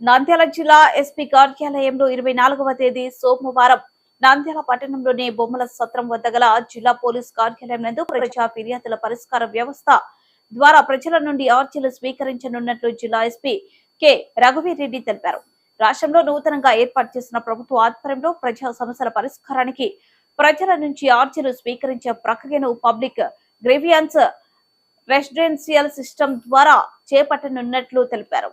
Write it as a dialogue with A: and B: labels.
A: నంద్యాల జిల్లా ఎస్పీ కార్యాలయంలో ఇరవై నాలుగవ తేదీ సోమవారం నంద్యాల పట్టణంలోని బొమ్మల సత్రం వద్ద గల జిల్లా పోలీస్ కార్యాలయం నందు ప్రజా ఫిర్యాదుల పరిష్కార వ్యవస్థ ద్వారా ప్రజల నుండి ఆర్జీలు స్వీకరించనున్నట్లు జిల్లా ఎస్పీ కె. రఘువీరెడ్డి తెలిపారు. రాష్ట్రంలో నూతనంగా ఏర్పాటు చేసిన ప్రభుత్వ ఆధ్వర్యంలో ప్రజా సమస్యల పరిష్కారానికి ప్రజల నుంచి ఆర్జీలు స్వీకరించే ప్రక్రియను పబ్లిక్ గ్రేవియన్స్ రెసిడెన్షియల్ సిస్టమ్ ద్వారా చేపట్టనున్నట్లు తెలిపారు.